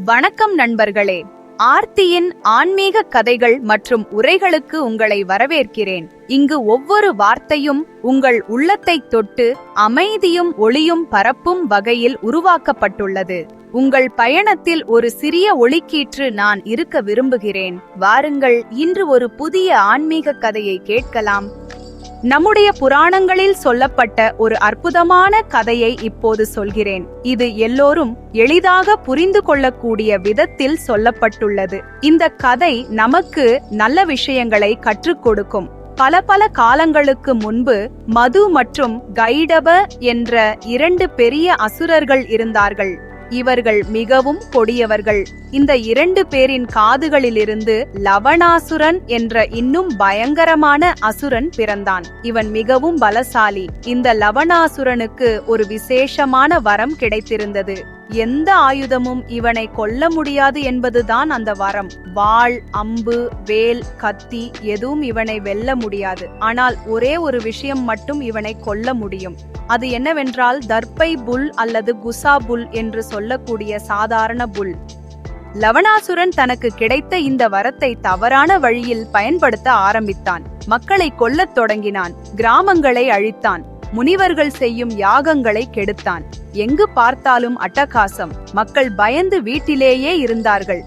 வணக்கம் நண்பர்களே. ஆர்த்தியின் ஆன்மீக கதைகள் மற்றும் உரைகளுக்கு உங்களை வரவேற்கிறேன். இங்கு ஒவ்வொரு வார்த்தையும் உங்கள் உள்ளத்தை தொட்டு அமைதியும் ஒளியும் பரப்பும் வகையில் உருவாக்கப்பட்டுள்ளது. உங்கள் பயணத்தில் ஒரு சிறிய ஒளிக்கீற்று நான் இருக்க விரும்புகிறேன். வாருங்கள் இன்று ஒரு புதிய ஆன்மீக கதையை கேட்கலாம். நம்முடைய புராணங்களில் சொல்லப்பட்ட ஒரு அற்புதமான கதையை இப்போது சொல்கிறேன். இது எல்லோரும் எளிதாக புரிந்து கொள்ளக்கூடிய விதத்தில் சொல்லப்பட்டுள்ளது. இந்த கதை நமக்கு நல்ல விஷயங்களை கற்றுக் கொடுக்கும். பல பல காலங்களுக்கு முன்பு மது மற்றும் கைடப என்ற இரண்டு பெரிய அசுரர்கள் இருந்தார்கள். இவர்கள் மிகவும் கொடியவர்கள். இந்த இரண்டு பேரின் காதுகளிலிருந்து லவணாசுரன் என்ற இன்னும் பயங்கரமான அசுரன் பிறந்தான். இவன் மிகவும் பலசாலி. இந்த லவணாசுரனுக்கு ஒரு விசேஷமான வரம் கிடைத்திருந்தது. எந்த ஆயுதமும் இவனை கொல்ல முடியாது என்பதுதான் அந்த வரம். வாள் அம்பு வேல் கத்தி எதுவும் இவனை வெல்ல முடியாது. ஆனால் ஒரே ஒரு விஷயம் மட்டும் இவனை கொல்ல முடியும். அது என்னவென்றால் தர்பை புல் அல்லது குசா புல் என்று சொல்லக்கூடிய சாதாரண புல். லவணாசுரன் தனக்கு கிடைத்த இந்த வரத்தை தவறான வழியில் பயன்படுத்த ஆரம்பித்தான். மக்களை கொல்லத் தொடங்கினான். கிராமங்களை அழித்தான். முனிவர்கள் செய்யும் யாகங்களை கெடுத்தான். எங்கு பார்த்தாலும் அட்டகாசம். மக்கள் பயந்து வீட்டிலேயே இருந்தார்கள்.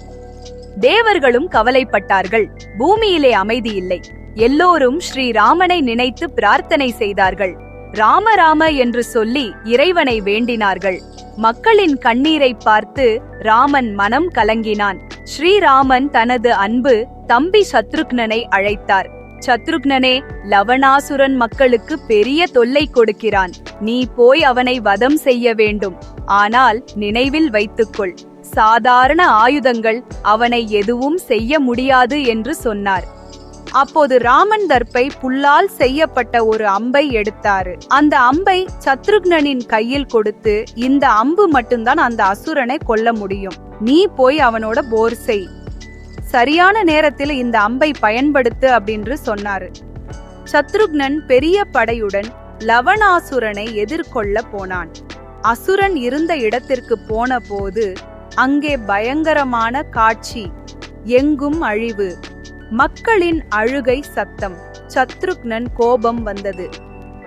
தேவர்களும் கவலைப்பட்டார்கள். பூமியிலே அமைதி இல்லை. எல்லோரும் ஸ்ரீராமனை நினைத்து பிரார்த்தனை செய்தார்கள். ராம ராம என்று சொல்லி இறைவனை வேண்டினார்கள். மக்களின் கண்ணீரை பார்த்து ராமன் மனம் கலங்கினான். ஸ்ரீராமன் தனது அன்பு தம்பி சத்ருக்னனை அழைத்தார். சத்ருக்னனே லவணாசுரன் மக்களுக்கு பெரிய தொல்லை கொடுக்கிறான். நீ போய் அவனை வதம் செய்ய வேண்டும். ஆனால் நினைவில் வைத்துக்கொள். சாதாரண ஆயுதங்கள் அவனை எதுவும் செய்ய முடியாது என்று சொன்னார். அப்போது ராமன் தர்பை புல்லால் செய்யப்பட்ட ஒரு அம்பை எடுத்தாரு. அந்த அம்பை சத்ருக்னனின் கையில் கொடுத்து இந்த அம்பு மட்டும்தான் அந்த அசுரனை கொல்ல முடியும். நீ போய் அவனோட போர் செய். சரியான நேரத்தில் இந்த அம்பை பயன்படுத்து அப்படின்னு சொன்னாரு. சத்ருக்னன் பெரிய படையுடன் லவணாசுரனை எதிர்கொள்ள போனான். அசுரன் இருந்த இடத்திற்கு போன போது அங்கே பயங்கரமான காட்சி எங்கும் அழிவு. மக்களின் அழுகை சத்தம் சத்ருக்னன் கோபம் வந்தது.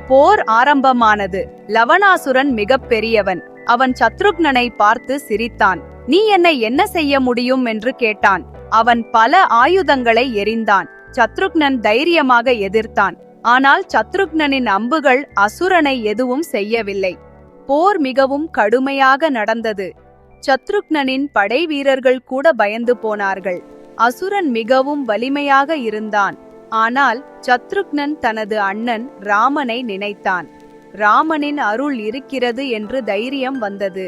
போர் ஆரம்பமானது. லவணாசுரன் மிக பெரியவன் அவன் சத்ருக்னனை பார்த்து சிரித்தான். நீ என்னை என்ன செய்ய முடியும் என்று கேட்டான். அவன் பல ஆயுதங்களை எரிந்தான் சத்ருக்னன் தைரியமாக எதிர்த்தான். ஆனால் சத்ருக்னனின் அம்புகள் அசுரனை எதுவும் செய்யவில்லை. போர் மிகவும் கடுமையாக நடந்தது. சத்ருக்னனின் படை வீரர்கள் கூட பயந்து போனார்கள். அசுரன் மிகவும் வலிமையாக இருந்தான். ஆனால் சத்ருக்னன் தனது அண்ணன் ராமனை நினைத்தான். ராமனின் அருள் இருக்கிறது என்று தைரியம் வந்தது.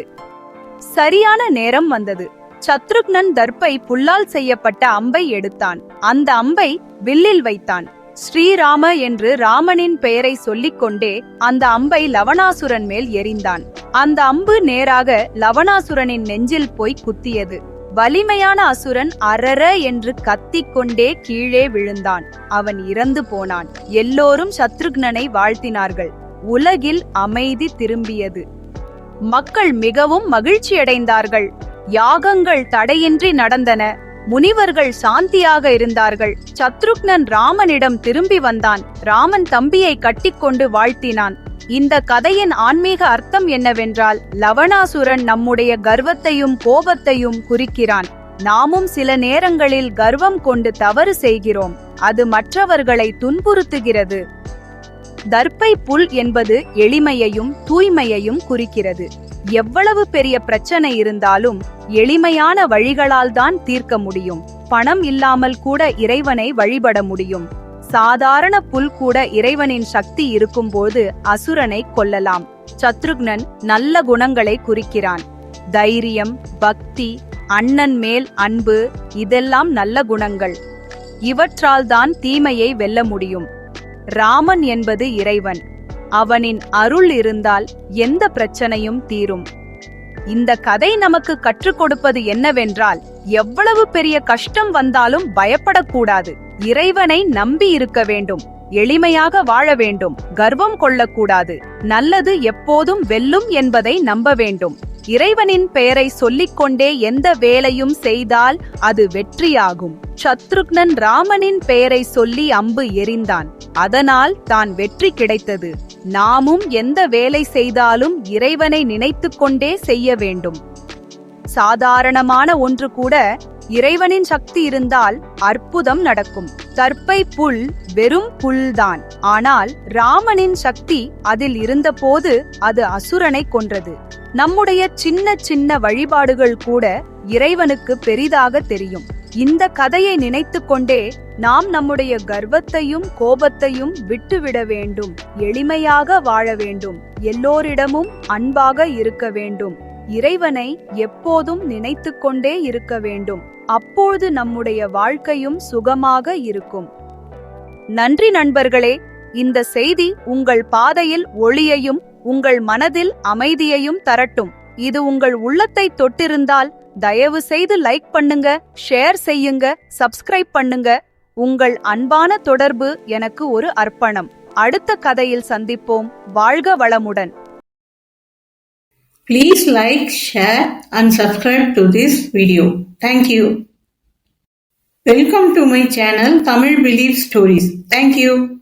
சரியான நேரம் வந்தது. சத்ருக்னன் தர்ப்பை புல்லால் செய்யப்பட்ட அம்பை எடுத்தான். அந்த அம்பை வில்லில் வைத்தான். ஸ்ரீராம என்று ராமனின் பெயரை சொல்லிக்கொண்டே அந்த அம்பை லவணாசுரன் மேல் எரிந்தான் அந்த அம்பு நேராக லவணாசுரனின் நெஞ்சில் போய் குத்தியது. வலிமையான அசுரன் அரர என்று கத்திக்கொண்டே கீழே விழுந்தான். அவன் இறந்து போனான். எல்லோரும் சத்ருக்னனை வாழ்த்தினார்கள். உலகில் அமைதி திரும்பியது. மக்கள் மிகவும் மகிழ்ச்சியடைந்தார்கள். யாகங்கள் தடையின்றி நடந்தன. முனிவர்கள் சாந்தியாக இருந்தார்கள். சத்ருக்னன் ராமனிடம் திரும்பி வந்தான். ராமன் தம்பியை கட்டிக்கொண்டு வாழ்த்தினான். இந்த கதையின் ஆன்மீக அர்த்தம் என்னவென்றால் லவணாசுரன் நம்முடைய கர்வத்தையும் கோபத்தையும் குறிக்கிறான். நாமும் சில நேரங்களில் கர்வம் கொண்டு தவறு செய்கிறோம். அது மற்றவர்களை துன்புறுத்துகிறது. தர்ப்பை புல் என்பது எளிமையையும் தூய்மையையும் குறிக்கிறது. எவ்வளவு பெரிய பிரச்சனை இருந்தாலும் எளிமையான வழிகளால் தான் தீர்க்க முடியும். பணம் இல்லாமல் கூட இறைவனை வழிபட முடியும். சாதாரண புல் கூட இறைவனின் சக்தி இருக்கும்போது அசுரனை கொல்லலாம். சத்ருக்னன் நல்ல குணங்களை குறிக்கிறான். தைரியம் பக்தி அண்ணன் மேல் அன்பு இதெல்லாம் நல்ல குணங்கள். இவற்றால் தான் தீமையை வெல்ல முடியும். ராமன் என்பது இறைவன். அவனின் அருள் இருந்தால் எந்த பிரச்சனையும் தீரும். இந்த கதை நமக்கு கற்றுக் கொடுப்பது என்னவென்றால் எவ்வளவு பெரிய கஷ்டம் வந்தாலும் பயப்படக்கூடாது. இறைவனை நம்பி இருக்க வேண்டும். எளிமையாக வாழ வேண்டும். கர்வம் கொள்ளக்கூடாது. நல்லது எப்போதும் வெல்லும் என்பதை நம்ப வேண்டும். இறைவனின் பெயரை சொல்லிக்கொண்டே எந்த வேலையும் செய்தால் அது வெற்றியாகும். சத்ருக்னன் ராமனின் பெயரை சொல்லி அம்பு எறிந்தான் அதனால் தான் வெற்றி கிடைத்தது. நாமும் எந்த வேலை செய்தாலும் இறைவனை நினைத்துக்கொண்டே செய்ய வேண்டும். சாதாரணமான ஒன்று கூட இறைவனின் சக்தி இருந்தால் அற்புதம் நடக்கும். தற்பை புல் வெறும் புல்தான். ஆனால் ராமனின் சக்தி அதில் இருந்தபோது அது அசுரனை கொன்றது. நம்முடைய சின்ன சின்ன வழிபாடுகள் கூட இறைவனுக்கு பெரிதாக தெரியும். இந்த கதையை நினைத்து கொண்டே நாம் நம்முடைய கர்வத்தையும் கோபத்தையும் விட்டுவிட வேண்டும். எளிமையாக வாழ வேண்டும். எல்லோரிடமும் அன்பாக இருக்க வேண்டும். இறைவனை எப்போதும் நினைத்து கொண்டே இருக்க வேண்டும். அப்போது நம்முடைய வாழ்க்கையும் சுகமாக இருக்கும். நன்றி நண்பர்களே இந்த செய்தி உங்கள் பாதையில் ஒளியையும் உங்கள் மனதில் அமைதியையும் தரட்டும். இது உங்கள் உள்ளத்தை தொட்டிருந்தால் தயவு செய்து லைக் பண்ணுங்க ஷேர் செய்யுங்க சப்ஸ்கிரைப் பண்ணுங்க. உங்கள் அன்பான தொடர்பு எனக்கு ஒரு அர்ப்பணம். அடுத்த கதையில் சந்திப்போம். வாழ்க வளமுடன். Please like, share and subscribe to this video. Thank you. Welcome to my channel Tamil Belief Stories. Thank you.